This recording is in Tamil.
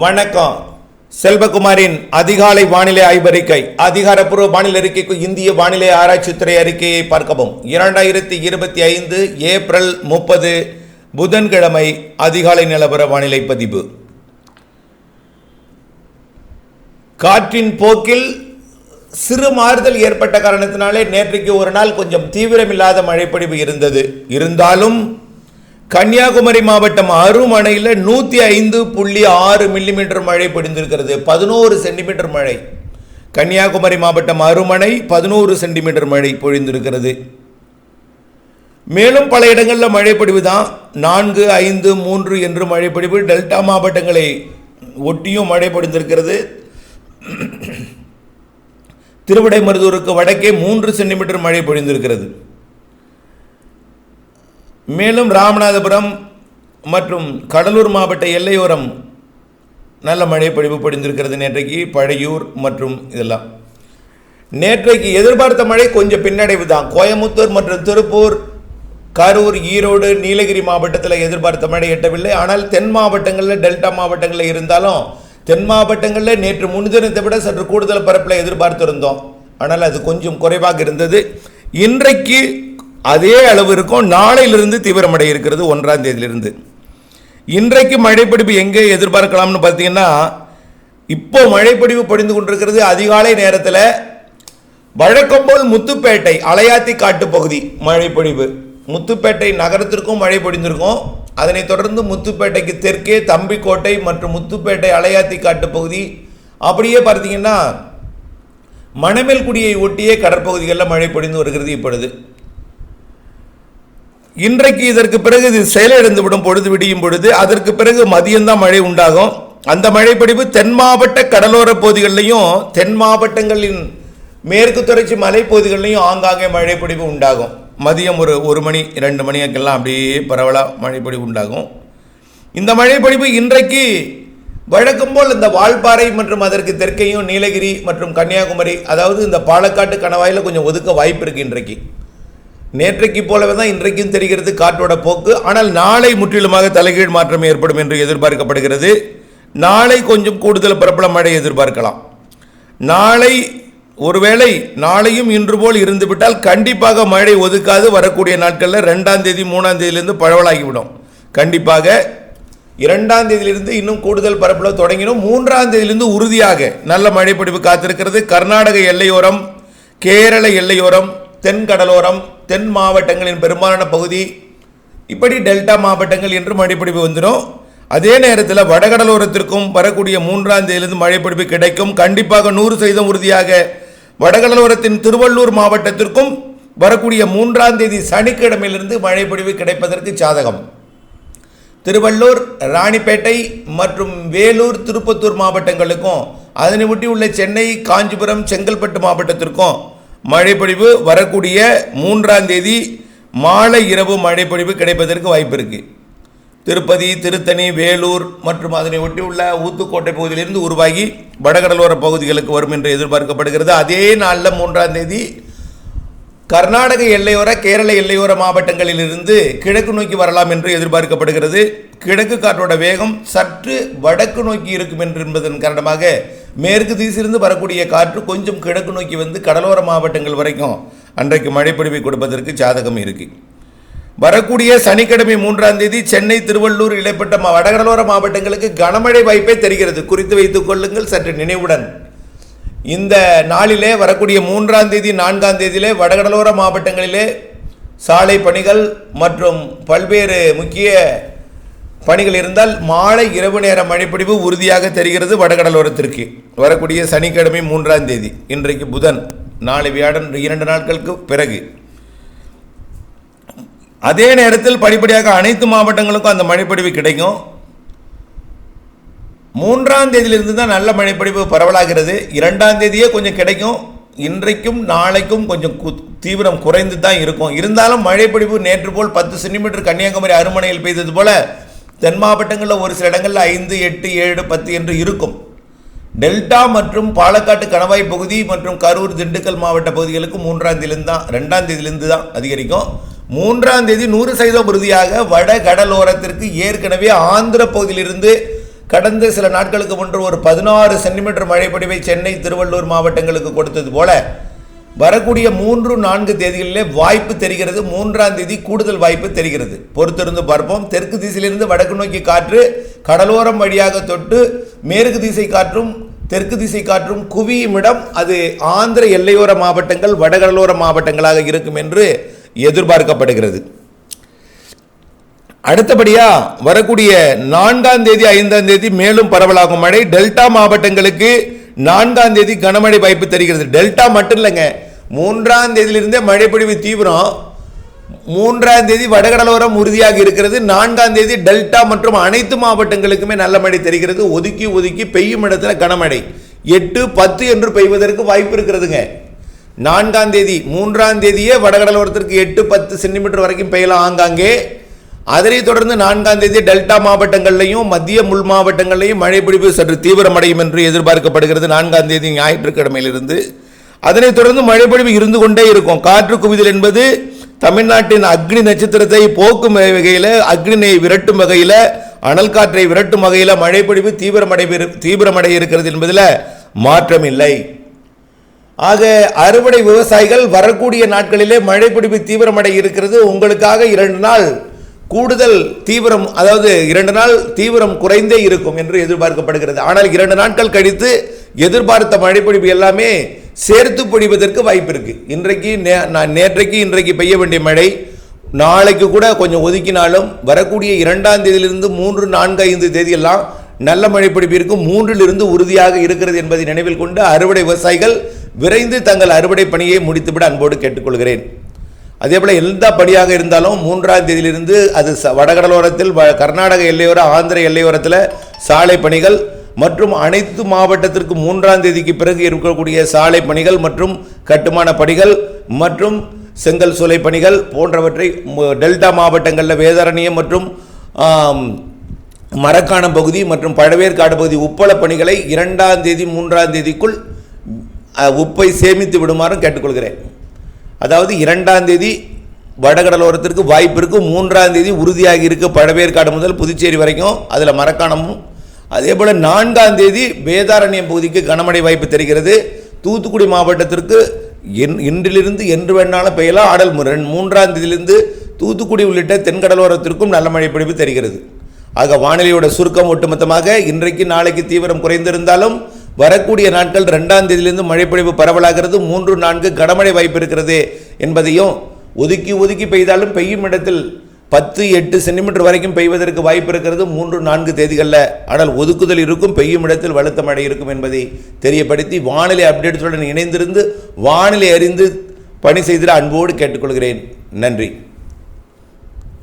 வணக்கம். செல்வகுமாரின் அதிகாலை வானிலை ஆய்வறிக்கை அதிகாரப்பூர்வ வானிலை அறிக்கைக்கு இந்திய வானிலை ஆராய்ச்சித்துறை அறிக்கையை பார்க்கவும். இரண்டாயிரத்தி இருபத்தி ஐந்து ஏப்ரல் முப்பது புதன்கிழமை அதிகாலை நிலவர வானிலை பதிவு. காற்றின் போக்கில் சிறு மாறுதல் ஏற்பட்ட காரணத்தினாலே நேற்றைக்கு ஒரு நாள் கொஞ்சம் தீவிரமில்லாத மழைப்பொழிவு இருந்தது. இருந்தாலும் கன்னியாகுமரி மாவட்டம் அருமனையில் நூற்றி ஐந்து புள்ளி ஆறு மில்லிமீட்டர் மழை பொழிந்திருக்கிறது. பதினோரு சென்டிமீட்டர் மழை. கன்னியாகுமரி மாவட்டம் அருமனை பதினோரு சென்டிமீட்டர் மழை பொழிந்திருக்கிறது. மேலும் பல இடங்களில் மழைப்பொழிவு தான் நான்கு ஐந்து மூன்று என்று மழைப்பொழிவு டெல்டா மாவட்டங்களை ஒட்டியும் மழை பொழிந்திருக்கிறது. திருவிடைமருதூருக்கு வடக்கே மூன்று சென்டிமீட்டர் மழை பொழிந்திருக்கிறது. மேலும் ராமநாதபுரம் மற்றும் கடலூர் மாவட்ட எல்லையோரம் நல்ல மழை பொழிவு பொழிந்திருக்கிறது நேற்றைக்கு பழையூர் மற்றும் இதெல்லாம். நேற்றைக்கு எதிர்பார்த்த மழை கொஞ்சம் பின்னடைவு தான் கோயமுத்தூர் மற்றும் திருப்பூர் கரூர் ஈரோடு நீலகிரி மாவட்டத்தில் எதிர்பார்த்த மழை எட்டவில்லை. ஆனால் தென் மாவட்டங்களில் டெல்டா மாவட்டங்களில் இருந்தாலும் தென் மாவட்டங்களில் நேற்று முன்தினத்தை விட சற்று கூடுதல் பரப்பில் எதிர்பார்த்திருந்தோம். ஆனால் அது கொஞ்சம் குறைவாக இருந்தது. இன்றைக்கு அதே அளவு இருக்கும். நாளையிலிருந்து தீவிரமடைய இருக்கிறது ஒன்றாம் தேதியிலிருந்து. இன்றைக்கு மழைப்பிடிப்பு எங்கே எதிர்பார்க்கலாம்னு பார்த்தீங்கன்னா இப்போ மழைப்பிடிப்பு பொழிந்து கொண்டிருக்கிறது அதிகாலை நேரத்தில் வழக்கம் போல் முத்துப்பேட்டை அலையாத்தி காட்டு பகுதி மழைப்பொழிவு. முத்துப்பேட்டை நகரத்திற்கும் மழை பொழிந்திருக்கும். அதனைத் தொடர்ந்து முத்துப்பேட்டைக்கு தெற்கே தம்பிக்கோட்டை மற்றும் முத்துப்பேட்டை அலையாத்தி காட்டு பகுதி. அப்படியே பார்த்தீங்கன்னா மணமேல்குடியை ஒட்டியே கடற்பகுதிகளில் மழை பொழிந்து வருகிறது இப்பொழுது. இன்றைக்கு இதற்கு பிறகு இது செயலிழந்து விடும் பொழுது விடியும் பொழுது அதற்கு பிறகு மதியம்தான் மழை உண்டாகும். அந்த மழைப்படிவு தென் மாவட்ட கடலோர பகுதிகளிலையும் தென் மாவட்டங்களின் மேற்கு தொடர்ச்சி மலைப்பகுதிகளிலையும் ஆங்காங்கே மழைப்பொழிவு உண்டாகும். மதியம் ஒரு ஒரு மணி ரெண்டு மணிக்கெல்லாம் அப்படியே பரவலாக மழைப்பொழிவு உண்டாகும். இந்த மழைப்பொழிவு இன்றைக்கு வழக்கம் போல் இந்த வால்பாறை மற்றும் அதற்கு தெற்கையும் நீலகிரி மற்றும் கன்னியாகுமரி அதாவது இந்த பாலக்காட்டு கணவாயில் கொஞ்சம் ஒதுக்க வாய்ப்பு இருக்குது இன்றைக்கு. நேற்றைக்கு போலவே தான் இன்றைக்கும் தெரிகிறது காற்றோட போக்கு. ஆனால் நாளை முற்றிலுமாக தலைகீழ் மாற்றம் ஏற்படும் என்று எதிர்பார்க்கப்படுகிறது. நாளை கொஞ்சம் கூடுதல் பிரபல மழை எதிர்பார்க்கலாம். நாளை ஒருவேளை நாளையும் இன்று போல் இருந்துவிட்டால் கண்டிப்பாக மழை ஒதுக்காது. வரக்கூடிய நாட்களில் ரெண்டாம் தேதி மூணாம் தேதியிலிருந்து பழவலாகிவிடும் கண்டிப்பாக இரண்டாம் தேதியிலிருந்து இன்னும் கூடுதல் பரப்பளவு தொடங்கினோம். மூன்றாம் தேதியிலிருந்து உறுதியாக நல்ல மழைப்பொழிவு காத்திருக்கிறது. கர்நாடக எல்லையோரம் கேரள எல்லையோரம் தென் கடலோரம் தென் மாவட்டங்களின் பெரும்பாலான பகுதி இப்படி டெல்டா மாவட்டங்கள் என்று மழைப்பிடிப்பு வந்துடும். அதே நேரத்தில் வடகடலோரத்திற்கும் வரக்கூடிய மூன்றாம் தேதியிலிருந்து மழைப்பிடிப்பு கிடைக்கும். கண்டிப்பாக நூறு சதவீதம் உறுதியாக வடகடலோரத்தின் திருவள்ளூர் மாவட்டத்திற்கும் வரக்கூடிய மூன்றாம் தேதி சனிக்கிழமையிலிருந்து மழைப்பொழிவு கிடைப்பதற்கு சாதகம். திருவள்ளூர் ராணிப்பேட்டை மற்றும் வேலூர் திருப்பத்தூர் மாவட்டங்களுக்கும் அதனை ஒட்டி உள்ள சென்னை காஞ்சிபுரம் செங்கல்பட்டு மாவட்டத்திற்கும் மழைப்பொழிவு வரக்கூடிய மூன்றாம் தேதி மாலை இரவு மழைப்பொழிவு கிடைப்பதற்கு வாய்ப்பு இருக்குது திருப்பதி திருத்தணி வேலூர் மற்றும் அதனை ஒட்டியுள்ள உள்ள ஊத்துக்கோட்டை பகுதியிலிருந்து உருவாகி வடகடலோர பகுதிகளுக்கு வரும் என்று எதிர்பார்க்கப்படுகிறது. அதே நாளில் மூன்றாம் தேதி கர்நாடக எல்லையோர கேரள எல்லையோர மாவட்டங்களிலிருந்து கிழக்கு நோக்கி வரலாம் என்று எதிர்பார்க்கப்படுகிறது. கிழக்கு காற்றோட வேகம் சற்று வடக்கு நோக்கி இருக்கும் என்று என்பதன் காரணமாக மேற்கு திசையிலிருந்து வரக்கூடிய காற்று கொஞ்சம் கிழக்கு நோக்கி வந்து கடலோர மாவட்டங்கள் வரைக்கும் அன்றைக்கு மழைப்பொழிவை கொடுப்பதற்கு சாதகம் இருக்கு. வரக்கூடிய சனிக்கிழமை மூன்றாம் தேதி சென்னை திருவள்ளூர் இடைப்பட்ட மா- வடகடலோர மாவட்டங்களுக்கு கனமழை வாய்ப்பே தெரிகிறது. குறித்து வைத்துக் கொள்ளுங்கள் சற்று நினைவுடன். இந்த நாளிலே வரக்கூடிய மூன்றாம் தேதி நான்காம் தேதியிலே வடகடலோர மாவட்டங்களிலே சாலை பணிகள் மற்றும் பல்வேறு முக்கிய பணிகள் இருந்தால் மாலை இரவு நேர மழைப்பிடிவு உறுதியாக தெரிகிறது வடகடலோரத்திற்கு. வரக்கூடிய சனிக்கிழமை மூன்றாம் தேதி இன்றைக்கு புதன் நாளை வியாழன் இரண்டு நாட்களுக்கு பிறகு. அதே நேரத்தில் படிப்படியாக அனைத்து மாவட்டங்களுக்கும் அந்த மழைப்பொழிவு கிடைக்கும். மூன்றாம் தேதியிலிருந்து தான் நல்ல மழைப்பொழிவு பரவலாகிறது. இரண்டாம் தேதியே கொஞ்சம் கிடைக்கும். இன்றைக்கும் நாளைக்கும் கொஞ்சம் தீவிரம் குறைந்து தான் இருக்கும். இருந்தாலும் மழைப்பொழிவு நேற்று போல் பத்து சென்டிமீட்டர் கன்னியாகுமரி அருமனையில் பெய்தது போல தென் மாவட்டங்களில் ஒரு சில இடங்களில் ஐந்து எட்டு ஏழு பத்து என்று இருக்கும். டெல்டா மற்றும் பாலக்காட்டு கணவாய் பகுதி மற்றும் கரூர் திண்டுக்கல் மாவட்ட பகுதிகளுக்கு மூன்றாம் தேதியிலிருந்து தான் ரெண்டாம் தேதியிலிருந்து தான் அதிகரிக்கும். மூன்றாம் தேதி நூறு சதவீதம் உறுதியாக வட கடலோரத்திற்கு ஏற்கனவே ஆந்திர பகுதியிலிருந்து கடந்த சில நாட்களுக்கு முன்பு ஒரு பதினாறு சென்டிமீட்டர் மழைப்பொடிவை சென்னை திருவள்ளூர் மாவட்டங்களுக்கு கொடுத்தது போல வரக்கூடிய மூன்று நான்கு தேதிகளிலே வாய்ப்பு தெரிகிறது. மூன்றாம் தேதி கூடுதல் வாய்ப்பு தெரிகிறது. பொறுத்திருந்து பார்ப்போம். தெற்கு திசையிலிருந்து வடக்கு நோக்கி காற்று கடலோரம் வழியாக தொட்டு மேற்கு திசை காற்றும் தெற்கு திசை காற்றும் குவியும் இடம். அது ஆந்திர எல்லையோர மாவட்டங்கள் வடகடலோர மாவட்டங்களாக இருக்கும் என்று எதிர்பார்க்கப்படுகிறது. அடுத்தபடியா வரக்கூடிய நான்காம் தேதி ஐந்தாம் தேதி மேலும் பரவலாகும் மழை. டெல்டா மாவட்டங்களுக்கு நான்காம் தேதி கனமழை வாய்ப்பு தெரிகிறது. டெல்டா மட்டும் இல்லைங்க. மூன்றாம் தேதியிலிருந்தே மழைப்பொழிவு தீவிரம். மூன்றாம் தேதி வடகடலோரம் உறுதியாக இருக்கிறது. நான்காம் தேதி டெல்டா மற்றும் அனைத்து மாவட்டங்களுக்குமே நல்ல மழை தெரிகிறது. ஒதுக்கி ஒதுக்கி பெய்யும் இடத்துல கனமழை. எட்டு பத்து என்று பெய்வதற்கு வாய்ப்பு இருக்கிறதுங்க. நான்காம் தேதி மூன்றாம் தேதியே வடகடலோரத்திற்கு எட்டு பத்து சென்டிமீட்டர் வரைக்கும் பெய்யலாம் ஆங்காங்கே. அதனைத் தொடர்ந்து நான்காம் தேதி டெல்டா மாவட்டங்கள்லையும் மத்திய முள் மாவட்டங்கள்லையும் மழைப்பிடிப்பு சற்று தீவிரமடையும் என்று எதிர்பார்க்கப்படுகிறது. நான்காம் தேதி ஞாயிற்றுக்கிழமையிலிருந்து அதனைத் தொடர்ந்து மழைப்பொழிவு இருந்து கொண்டே இருக்கும். காற்று குவிதல் என்பது தமிழ்நாட்டின் அக்னி நட்சத்திரத்தை போக்கும் வகையில் அக்னியை விரட்டும் வகையில் அனல் காற்றை விரட்டும் வகையில் மழைப்பொழிவு தீவிரமடை தீவிரமடைய இருக்கிறது என்பதில் மாற்றமில்லை. ஆக அறுவடை விவசாயிகள் வரக்கூடிய நாட்களிலே மழைப்பிடிப்பு தீவிரமடை இருக்கிறது உங்களுக்காக இரண்டு நாள் கூடுதல் தீவிரம் அதாவது இரண்டு நாள் தீவிரம் குறைந்தே இருக்கும் என்று எதிர்பார்க்கப்படுகிறது. ஆனால் இரண்டு நாட்கள் கழித்து எதிர்பார்த்த மழைப்பிடிப்பு எல்லாமே சேர்த்து பொழிவதற்கு வாய்ப்பு இருக்கு. இன்றைக்கு நே- நான் நேற்றைக்கு இன்றைக்கு பெய்ய வேண்டிய மழை நாளைக்கு கூட கொஞ்சம் ஒதுக்கினாலும் வரக்கூடிய இரண்டாம் தேதியிலிருந்து மூன்று நான்கு ஐந்து தேதியெல்லாம் நல்ல மழை பிடிப்பிற்கு மூன்றிலிருந்து உறுதியாக இருக்கிறது என்பதை நினைவில் கொண்டு அறுவடை விவசாயிகள் விரைந்து தங்கள் அறுவடை பணியை முடித்துவிட அன்போடு கேட்டுக்கொள்கிறேன். அதே போல் எந்த பணியாக இருந்தாலும் மூன்றாம் தேதியிலிருந்து அது ச- வடகடலோரத்தில் வ- கர்நாடக எல்லையோர ஆந்திர எல்லையோரத்தில் சாலை பணிகள் மற்றும் அனைத்து மாவட்டத்திற்கு மூன்றாம் தேதிக்கு பிறகு இருக்கக்கூடிய சாலை பணிகள் மற்றும் கட்டுமான பணிகள் மற்றும் செங்கல் சூளை பணிகள் போன்றவற்றை டெல்டா மாவட்டங்களில் வேதாரண்யம் மற்றும் மரக்காணம் பகுதி மற்றும் பழவேற்காடு பகுதி உப்பள பணிகளை இரண்டாம் தேதி மூன்றாம் தேதிக்குள் உப்பை சேமித்து விடுமாறும் கேட்டுக்கொள்கிறேன். அதாவது இரண்டாம் தேதி வடகடலோரத்திற்கு வாய்ப்பு இருக்கு மூன்றாம் தேதி உறுதியாகி இருக்கு பழவேற்காடு முதல் புதுச்சேரி வரைக்கும் அதில் மரக்காணமும் அதே போல் நான்காம் தேதி வேதாரண்யம் பகுதிக்கு கனமழை வாய்ப்பு தெரிகிறது. தூத்துக்குடி மாவட்டத்திற்கு என்- இன்றிலிருந்து என்று வேணாலும் பெய்யலாம். ஆடல் முரண் மூன்றாம் தேதியிலிருந்து தூத்துக்குடி உள்ளிட்ட தென்கடலோரத்திற்கும் நல்ல மழை பிடிப்பு தெரிகிறது. ஆக வானிலையோட சுருக்கம் ஒட்டுமொத்தமாக இன்றைக்கு நாளைக்கு தீவிரம் குறைந்திருந்தாலும் வரக்கூடிய நாட்கள் ரெண்டாம் தேதியிலிருந்து மழைப்பொழிவு பரவலாகிறது. மூன்று நான்கு கனமழை வாய்ப்பு இருக்கிறது என்பதையும் ஒதுக்கி ஒதுக்கி பெய்தாலும் பெய்யும் இடத்தில் பத்து எட்டு சென்டிமீட்டர் வரைக்கும் பெய்வதற்கு வாய்ப்பு இருக்கிறது. மூன்று நான்கு தேதிகளில். ஆனால் ஒதுக்குதல் இருக்கும் பெய்யும் இடத்தில் வலுத்த மழை இருக்கும் என்பதை தெரியப்படுத்தி வானிலை அப்டேட்ஸுடன் இணைந்திருந்து வானிலை அறிந்து பணி செய்திட அன்போடு கேட்டுக்கொள்கிறேன். நன்றி.